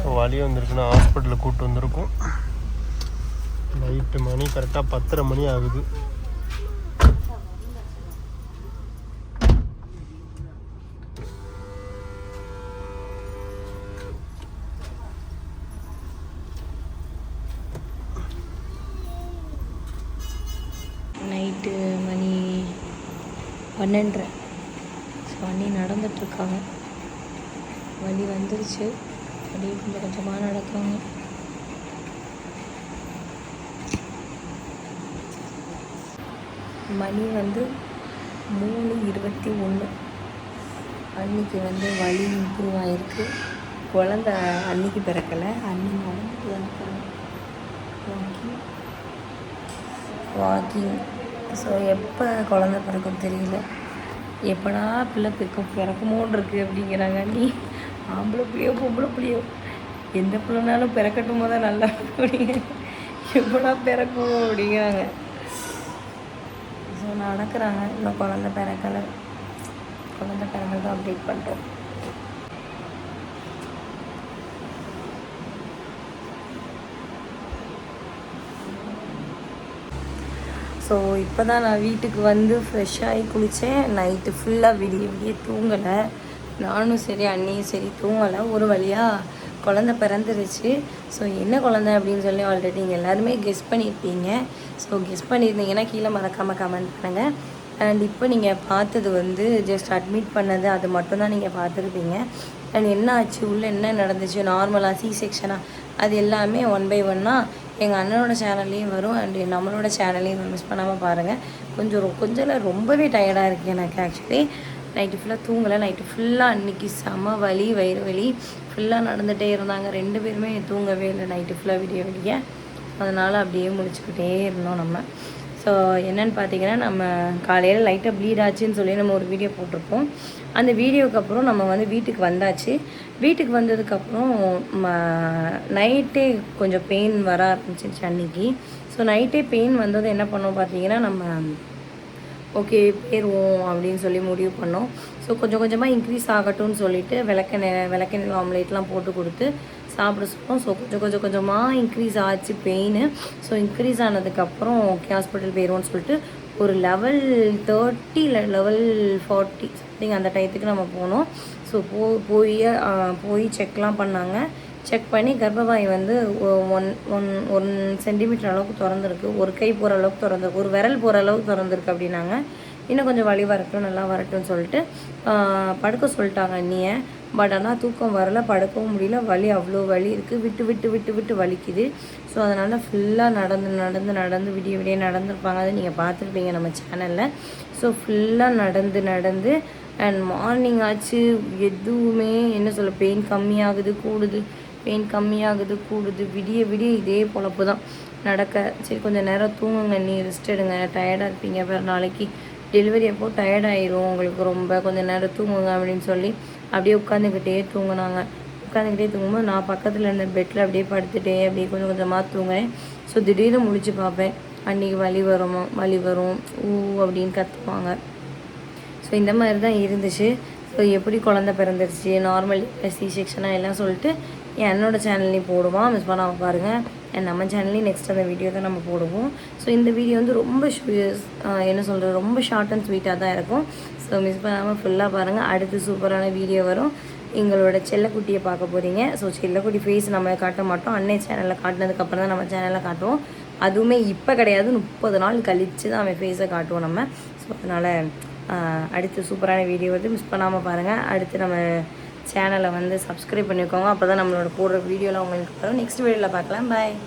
So வலி வந்திருக்குன்னா ஹாஸ்பிட்டலில் கூப்பிட்டு வந்திருக்கோம். நைட்டு மணி கரெக்டாக பத்தரை மணி ஆகுது. நைட்டு மணி பன்னெண்டரை. ஸோ அண்ணி நடந்துட்டுருக்காங்க வழி வந்துருச்சு. அப்படியே கொஞ்சம் கொஞ்சமாக நடக்காங்க. மணி வந்து மூணு இருபத்தி ஒன்று அன்னைக்கு வந்து வழி இம்ப்ரூவ் ஆகிருக்கு குழந்த அன்னைக்கு பிறக்கலை. அன்னி நடந்துட்டு வாக்கிங் வாக்கிங். ஸோ எப்போ குழந்த பிறக்கும் தெரியல. எப்படா பிள்ளை பிறக்கும் பிறக்குமோன்னு இருக்குது அப்படிங்கிறாங்க. நீ ஆம்பளை பிள்ளையோ பொம்பளை பிள்ளையோ எந்த பிள்ளைனாலும் பிறக்கட்டும் போது நல்லா அப்படிங்க. எப்படா பிறக்கும் அப்படிங்கிறாங்க. ஸோ நடக்கிறாங்க. இன்னும் குழந்த பிறக்கலை. குழந்த பிறந்ததும் அப்டேட் பண்ணுறோம் ஸோ இப்போ தான் நான் வீட்டுக்கு வந்து ஃப்ரெஷ்ஷாகி குளித்தேன் நைட்டு ஃபுல்லாக விடிய விடிய தூங்கலை. நானும் சரி அண்ணியும் சரி தூங்கலை. ஒரு வழியாக குழந்த பிறந்துருச்சு. ஸோ என்ன குழந்த அப்படின்னு சொல்லி ஆல்ரெடி நீங்கள் எல்லாருமே கெஸ் பண்ணியிருப்பீங்க ஸோ கெஸ் பண்ணியிருந்தீங்கன்னா கீழே மறக்காமல் கமெண்ட் பண்ணுங்கள் அண்ட் இப்போ நீங்கள் பார்த்தது வந்து ஜஸ்ட் அட்மிட் பண்ணது அது மட்டும்தான் நீங்கள் பார்த்துருப்பீங்க. அண்ட் என்ன ஆச்சு உள்ளே என்ன நடந்துச்சு? நார்மலாக சி செக்ஷனாக அது எல்லாமே ஒன் பை ஒன்னாக எங்கள் அண்ணனோட சேனல்லையும் வரும் அண்ட் நம்மளோட சேனல்லையும் மிஸ் பண்ணாமல் பாருங்கள் கொஞ்சம் ரொ- கொஞ்சம் ரொம்பவே டயர்டாக இருக்குது எனக்கு ஆக்சுவலி நைட்டு ஃபுல்லாக தூங்கலை. நைட்டு ஃபுல்லாக அன்றைக்கி செம வலி வயிறு வலி. ஃபுல்லாக நடந்துகிட்டே இருந்தாங்க. ரெண்டு பேருமே தூங்கவே இல்லை. நைட்டு ஃபுல்லாக விடிய விடிய. அதனால் அப்படியே முடிச்சுக்கிட்டே இருந்தோம் நம்ம. ஸோ என்னென்னு பார்த்தீங்கன்னா நம்ம காலையில் லைட்டாக ப்ளீட் ஆச்சுன்னு சொல்லி நம்ம ஒரு வீடியோ போட்டிருப்போம். அந்த வீடியோக்கு அப்புறம் நம்ம வந்து வீட்டுக்கு வந்தாச்சு. வீட்டுக்கு வந்ததுக்கப்புறம் நைட்டே கொஞ்சம் பெயின் வர ஆரம்பிச்சிருச்சு அன்னைக்கு. ஸோ நைட்டே பெயின் வந்தது என்ன பண்ணோம் பார்த்தீங்கன்னா நம்ம ஓகே போயிடுவோம் அப்படின்னு சொல்லி முடிவு பண்ணோம். ஸோ கொஞ்சம் கொஞ்சமாக இன்க்ரீஸ் ஆகட்டும்னு சொல்லிட்டு விளக்கெண்ணெய் விளக்கெண்ணெய் ஆம்லேட்லாம் போட்டு கொடுத்து சாப்பிட சொன்னோம். ஸோ கொஞ்சம் கொஞ்சம் கொஞ்சமாக இன்க்ரீஸ் ஆச்சு பெயின் ஸோ இன்க்ரீஸ் ஆனதுக்கப்புறம் ஓகே ஹாஸ்பிட்டல் போயிடுவோம்னு சொல்லிட்டு ஒரு லெவல் தேர்ட்டி இல்லை லெவல் ஃபார்ட்டி சம்திங் அந்த டயத்துக்கு நம்ம போனோம். ஸோ போ போய் போய் செக்லாம் பண்ணாங்க. செக் பண்ணி கர்ப்பவாய் வந்து ஒ- ஒன் ஒன் ஒன் சென்டிமீட்டர் அளவுக்கு திறந்துருக்கு. ஒரு கை போகிற அளவுக்கு திறந்துருக்கு. ஒரு விரல் போகிற அளவுக்கு திறந்துருக்கு அப்படின்னாங்க. இன்னும் கொஞ்சம் வலி வரட்டும் நல்லா வரட்டும்னு சொல்லிட்டு படுக்க சொல்லிட்டாங்க அண்ணியை. பட் ஆனால் தூக்கம் வரல படுக்கவும் முடியல. வலி அவ்வளோ வலி இருக்குது விட்டு விட்டு விட்டு விட்டு வலிக்குது. ஸோ அதனால் ஃபுல்லாக நடந்து நடந்து நடந்து விடிய விடிய நடந்திருப்பாங்க. அதை நீங்கள் பார்த்துருப்பீங்க நம்ம சேனலில் ஸோ ஃபுல்லாக நடந்து நடந்து அண்ட் மார்னிங் ஆச்சு. எதுவுமே என்ன சொல்ல பெயின் கம்மியாகுது கூடுது. பெயின் கம்மியாகுது கூடுது விடிய விடிய இதே பொழப்பு தான் நடக்க சரி கொஞ்சம் நேரம் தூங்குங்க நீ ரெஸ்ட் எடுங்க. டயர்டாக இருப்பீங்க. வேறு நாளைக்கு டெலிவரி அப்போது டயர்டாயிரும் உங்களுக்கு ரொம்ப கொஞ்சம் நேரம் தூங்குங்க அப்படின்னு சொல்லி அப்படியே உட்காந்துக்கிட்டே தூங்கினாங்க. உட்காந்துக்கிட்டே தூங்கும்போது நான் பக்கத்தில் இருந்த பெட்டில் அப்படியே படுத்துட்டே அப்படியே கொஞ்சம் கொஞ்சமாக தூங்குறேன். ஸோ திடீர்னு முடிச்சு பார்ப்பேன். அன்றைக்கி வலி வருமா? வலி வரும். ஊ அப்படின்னு கத்துவாங்க. ஸோ இந்த மாதிரி தான் இருந்துச்சு. ஸோ எப்படி குழந்த பிறந்துருச்சு? நார்மல் சி செக்ஷனாக எல்லாம் சொல்லிட்டு என் சேனல்லையும் போடுவான் மிஸ் பண்ணாமல் பாருங்கள் and நம்ம சேனல்லையும் நெக்ஸ்ட் அந்த வீடியோ தான் நம்ம போடுவோம். ஸோ இந்த வீடியோ வந்து ரொம்ப என்ன சொல்கிறது ரொம்ப ஷார்ட் அண்ட் ஸ்வீட்டாக தான் இருக்கும். ஸோ மிஸ் பண்ணாமல் ஃபுல்லாக பாருங்கள் அடுத்து சூப்பரான வீடியோ வரும். எங்களோட செல்லக்குட்டியை பார்க்க போகிறீங்க ஸோ செல்லக்குட்டி ஃபேஸ் நம்ம காட்ட மாட்டோம். அன்னை சேனலில் காட்டினதுக்கப்புறம் தான் நம்ம சேனலில் காட்டுவோம். அதுவுமே இப்போ கிடையாது. முப்பது நாள் கழித்து தான் அவன் ஃபேஸை காட்டுவோம் நம்ம. ஸோ அதனால் அடுத்து சூப்பரான வீடியோ வந்து மிஸ் பண்ணாமல் பாருங்கள் அடுத்து நம்ம சேனலை வந்து சப்ஸ்கிரைப் பண்ணிக்கோங்க. அப்போ தான் நம்மளோட போடுற வீடியோலாம் உங்களுக்கு வரும். நெக்ஸ்ட் வீடியோவில் பார்க்கலாம். பாய்